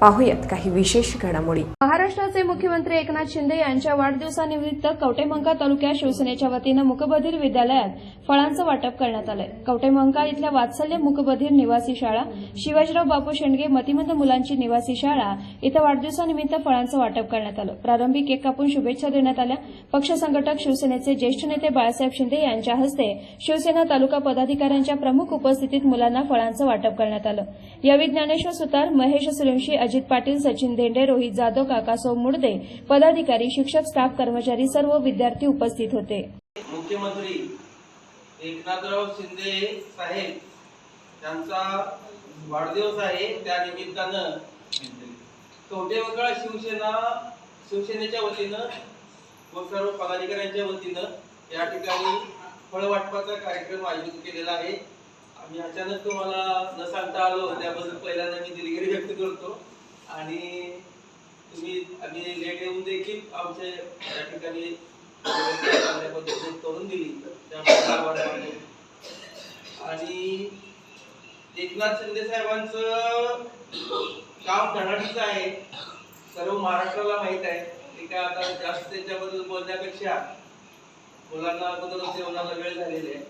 पाहूयात काही विशेष घडामोडी. महाराष्ट्राचे मुख्यमंत्री एकनाथ शिंदे यांच्या वाढदिवसानिमित्त कवटेमंका तालुक्यात शिवसेनेच्या वतीनं मुकबधीर विद्यालयात फळांचं वाटप करण्यात आलंय. कवटेमंका इथल्या वात्सल्य मुकबधीर निवासी शाळा शिवाजीराव बापू शेंडगे मतिमंद मुलांची निवासी शाळा इथं वाढदिवसानिमित्त फळांचं वाटप करण्यात आलं. प्रारंभी केक कापून शुभेच्छा देण्यात आल्या. पक्ष संघटक शिवसेनेचे ज्येष्ठ नेते बाळासाहेब शिंदे यांच्या हस्ते शिवसेना तालुका पदाधिकाऱ्यांच्या प्रमुख उपस्थितीत मुलांना फळांचं वाटप करण्यात आलं. यावेळी ज्ञानेश्वर सुतार महेश सुरंशी अजित पाटील सचिन धेंडे रोहित जाधव काकासाहेब मुर्दे पदाधिकारी शिक्षक स्टाफ कर्मचारी सर्व विद्यार्थी उपस्थित होते. मुख्यमंत्री एकनाथराव शिंदे साहेब त्यांचा वाढदिवस आहे. त्या निमित्तानं कवटेमंगळ शिवसेना शिवसेनेच्या वतीनं व सर्व पदाधिकाऱ्यांच्या वतीनं या ठिकाणी फळ वाटपाचा कार्यक्रम आयोजित केलेला आहे. आम्ही अचानक तुम्हाला न सांगता आलो. त्याबद्दल पहिल्यांदा मी दिलगिरी व्यक्त करतो. आणि तुम्ही आम्ही लेट येऊन देखील आमचे या ठिकाणी चांगल्या पद्धतीने करून दिली. त्याबद्दल आणि एकनाथ शिंदे साहेबांचं काम धडाडीचं आहे. सर्व महाराष्ट्राला माहीत आहे. ते काय आता जास्त त्याच्याबद्दल बोलण्यापेक्षा मुलांना अगोदरच जेवणाला वेळ झालेला आहे.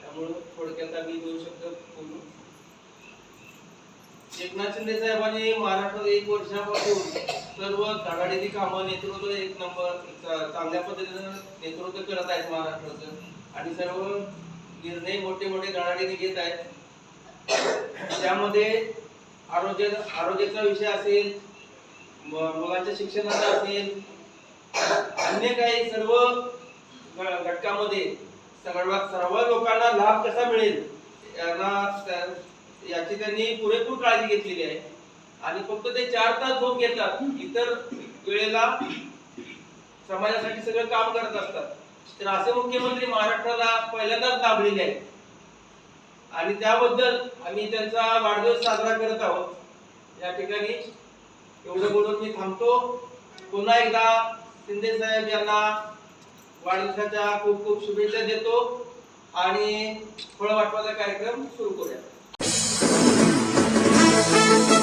त्यामुळं थोडक्यात आम्ही दोन शब्द बोलू एकनाथ शिंदे साहेबांनी महाराष्ट्रात एक वर्षापासून सर्व धडाडीची कामं नेतृत्व एक नंबर चांगल्या पद्धतीनं नेतृत्व करत आहेत महाराष्ट्राचं. आणि सर्व निर्णय मोठे मोठे धडाडीने घेत आहेत. त्यामध्ये आरोग्य आरोग्याचा विषय असेल मुलांच्या शिक्षणाचा असेल अन्य काही सर्व घटकामध्ये सर्वात सर्व लोकांना लाभ कसा मिळेल? यांना याची त्यांनी पुरेपूर काळजी घेतलेली आहे. आणि फक्त ते चार तास झोप घेतात. इतर वेळेला समाजासाठी सगळं काम करत असतात. तर असे मुख्यमंत्री महाराष्ट्राला पहिल्यांदाच लाभलेले आहेत. आणि त्याबद्दल आम्ही त्यांचा वाढदिवस साजरा करत आहोत. या ठिकाणी एवढं बोलून मी थांबतो. पुन्हा एकदा शिंदे साहेब यांना वाढदिवसाच्या खूप खूप शुभेच्छा देतो. आणि फळ वाटपाचा कार्यक्रम सुरू करूया. Música